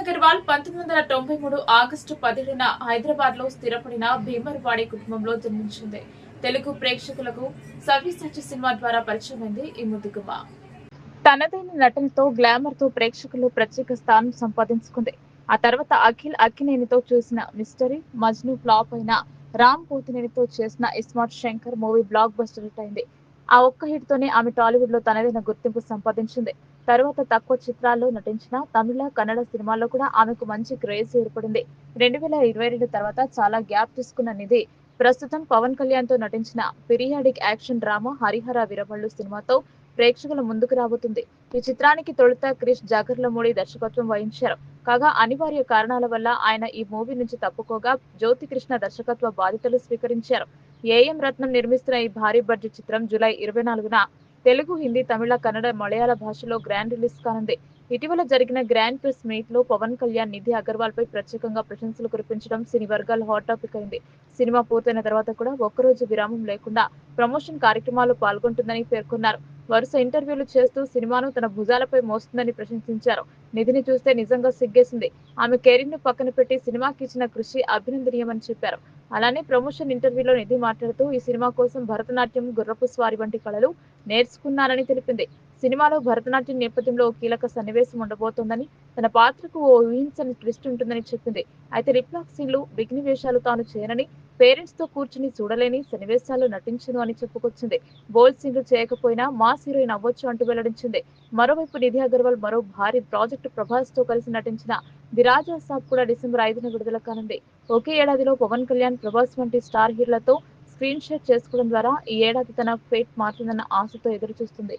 అగర్వాల్ పంతొమ్మిది వందల తొంభై మూడు ఆగస్టు పదిహేడున హైదరాబాద్లో స్థిరపడిన భీమర్వాడి కుటుంబంలో జన్మించింది. తెలుగు ప్రేక్షకులకు సవ్యసాచి సినిమా ద్వారా పరిచయమైంది ఈ ముద్దుగుమ తనదైన నటనతో గ్లామర్తో ప్రేక్షకులు ప్రత్యేక స్థానం సంపాదించుకుంది. ఆ తర్వాత అఖిల్ అక్కినేనితో చూసిన మిస్టరీ మజ్ను ఫ్లాప్ అయిన రామ్ పోతినేనితో చేసిన iSmart Shankar movie blockbuster అయింది. ఆ ఒక్క హిట్ తోనే ఆమె టాలీవుడ్లో తనదైన గుర్తింపు సంపాదించింది. తర్వాత తక్కువ చిత్రాల్లో నటించిన తమిళ కన్నడ సినిమాల్లో కూడా ఆమెకు మంచి క్రేజ్ ఏర్పడింది. రెండు వేల ఇరవై రెండు తర్వాత చాలా గ్యాప్ తీసుకున్న నిధి ప్రస్తుతం పవన్ కళ్యాణ్తో నటించిన periodic action drama Harihara Veeramallu సినిమాతో ప్రేక్షకుల ముందుకు రాబోతుంది. ఈ చిత్రానికి తొలుత క్రిష్ జాగర్లమూడి దర్శకత్వం వహించారు. కాగా అనివార్య కారణాల వల్ల ఆయన ఈ మూవీ నుంచి తప్పుకోగా జ్యోతి కృష్ణ దర్శకత్వ బాధ్యతలు స్వీకరించారు. ఏఎం రత్నం నిర్మిస్తున్న ఈ భారీ బడ్జెట్ చిత్రం జూలై ఇరవై నాలుగున తెలుగు హిందీ తమిళ కన్నడ మలయాళ భాషలో గ్రాండ్ రిలీజ్ కానుంది. ఇటీవల జరిగిన గ్రాండ్ ప్రెస్ మీట్లో పవన్ కళ్యాణ్ నిధి అగర్వాల్ పై ప్రత్యేకంగా ప్రశంసలు కురిపించడం సినీ వర్గాలు హాట్ టాపిక్ అయింది. సినిమా పూర్తయిన తర్వాత కూడా ఒక్కరోజు విరామం లేకుండా ప్రమోషన్ కార్యక్రమాల్లో పాల్గొంటుందని పేర్కొన్నారు. వరుస ఇంటర్వ్యూలు చేస్తూ సినిమాను తన భుజాలపై మోస్తుందని ప్రశంసించారు. నిధిని చూస్తే నిజంగా సిగ్గేసింది. ఆమె కెరీర్ను పక్కన పెట్టి సినిమాకి ఇచ్చిన కృషి అభినందనీయమని చెప్పారు. అలానే ప్రమోషన్ ఇంటర్వ్యూలో నిధి మాట్లాడుతూ ఈ సినిమా కోసం భరతనాట్యం గుర్రపు స్వారి వంటి కళలు నేర్చుకున్నానని తెలిపింది. సినిమాలో భరతనాట్యం నేపథ్యంలో కీలక సన్నివేశం ఉండబోతోందని తన పాత్రకు ఓ ఊహించని ట్విస్ట్ ఉంటుందని చెప్పింది. అయితే రిప్లాక్ సీన్లు బిగ్ని వేషాలు తాను చేయనని పేరెంట్స్తో కూర్చుని చూడలేని సన్నివేశాల్లో నటించను అని చెప్పుకొచ్చింది. బోల్డ్ సీన్లు చేయకపోయినా మాస్ హీరోయిన్ అవ్వచ్చు అంటూ వెల్లడించింది. మరోవైపు నిధి అగర్వాల్ మరో భారీ ప్రాజెక్టు ప్రభాస్తో కలిసి నటించిన ది రాజా సాబ్ కూడా డిసెంబర్ ఐదున విడుదల కానుంది. ఒకే ఏడాదిలో పవన్ కళ్యాణ్ ప్రభాస్ వంటి స్టార్ హీరోలతో స్క్రీన్ షేర్ చేసుకోవడం ద్వారా ఈ ఏడాది తన ఫేట్ మారుతుందన్న ఆశతో ఎదురు చూస్తుంది